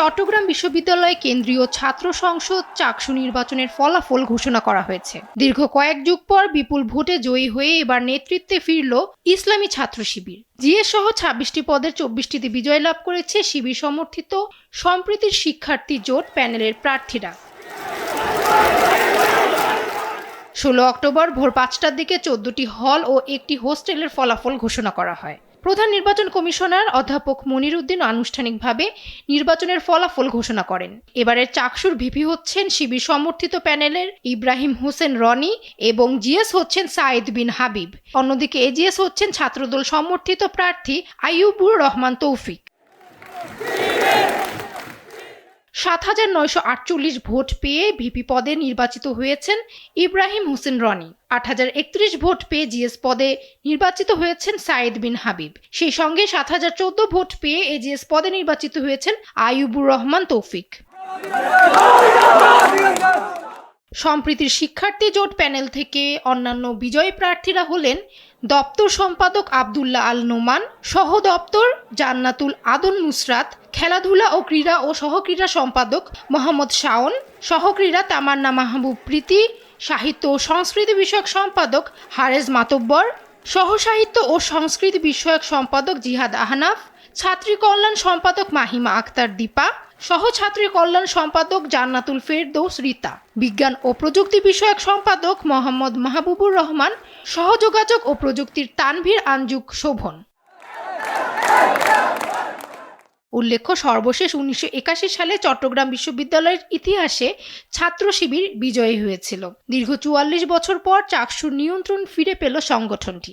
চট্টগ্রাম বিশ্ববিদ্যালয়ে কেন্দ্রীয় ছাত্র সংসদ চাকসু নির্বাচনের ফলাফল ঘোষণা করা হয়েছে। দীর্ঘ কয়েক যুগ পর বিপুল ভোটে জয়ী হয়ে এবার নেতৃত্বে ফিরল ইসলামী ছাত্র শিবির। জিএস সহ ছাব্বিশটি পদের চব্বিশটিতে বিজয় লাভ করেছে শিবির সমর্থিত সম্প্রীতির শিক্ষার্থী জোট প্যানেলের প্রার্থীরা। ষোলো অক্টোবর ভোর পাঁচটার দিকে চোদ্দটি হল ও একটি হোস্টেলের ফলাফল ঘোষণা করা হয়। প্রধান নির্বাচন কমিশনার অধ্যাপক মনির উদ্দিন আনুষ্ঠানিকভাবে নির্বাচনের ফলাফল ঘোষণা করেন। এবারের চাকসুর ভিপি হচ্ছেন শিবির সমর্থিত প্যানেলের ইব্রাহিম হোসেন রনি এবং জিএস হচ্ছেন সাইদ বিন হাবিব। অন্যদিকে এজিএস হচ্ছেন ছাত্রদল সমর্থিত প্রার্থী আইয়ুবুর রহমান তৌফিক। সাত হাজার নয়শো আটচল্লিশ ভোট পেয়ে ভিপি পদে নির্বাচিত হয়েছেন ইব্রাহিম হোসেন রনি। আট হাজার একত্রিশ ভোট পেয়ে জিএস পদে নির্বাচিত হয়েছেন সাইদ বিন হাবিব। সেই সঙ্গে সাত হাজার চোদ্দ ভোট পেয়ে এজিএস পদে নির্বাচিত হয়েছেন আইয়ুবুর রহমান তৌফিক। সম্প্রীতির শিক্ষার্থী জোট প্যানেল থেকে অন্যান্য বিজয়ী প্রার্থীরা হলেন দপ্তর সম্পাদক আবদুল্লাহ আল নোমান, সহ দপ্তর জান্নাতুল আদন নুসরাত, খেলাধুলা ও ক্রীড়া ও সহক্রীড়া সম্পাদক মোহাম্মদ শাওন, সহক্রীড়া তামান্না মাহবুব প্রীতি, সাহিত্য ও সংস্কৃতি বিষয়ক সম্পাদক হারেজ মাতব্বর সহসাহিত্য ও সংস্কৃতি বিষয়ক সম্পাদক জিহাদ আহনাফ ছাত্রী কল্যাণ সম্পাদক মাহিমা আক্তার দীপা সহছাত্রী কল্যাণ সম্পাদক জান্নাতুল ফেরদৌস রীতা। বিজ্ঞান ও প্রযুক্তি বিষয়ক সম্পাদক মোহাম্মদ মাহবুবুর রহমান সহযোগাযোগ ও প্রযুক্তির তানভীর আঞ্জুক শোভন। উল্লেখ্য, সর্বশেষ উনিশশো একাশি সালে চট্টগ্রাম বিশ্ববিদ্যালয়ের ইতিহাসে ছাত্র শিবির বিজয়ী হয়েছিল। দীর্ঘ চুয়াল্লিশ বছর পর চাকসুর নিয়ন্ত্রণ ফিরে পেল সংগঠনটি।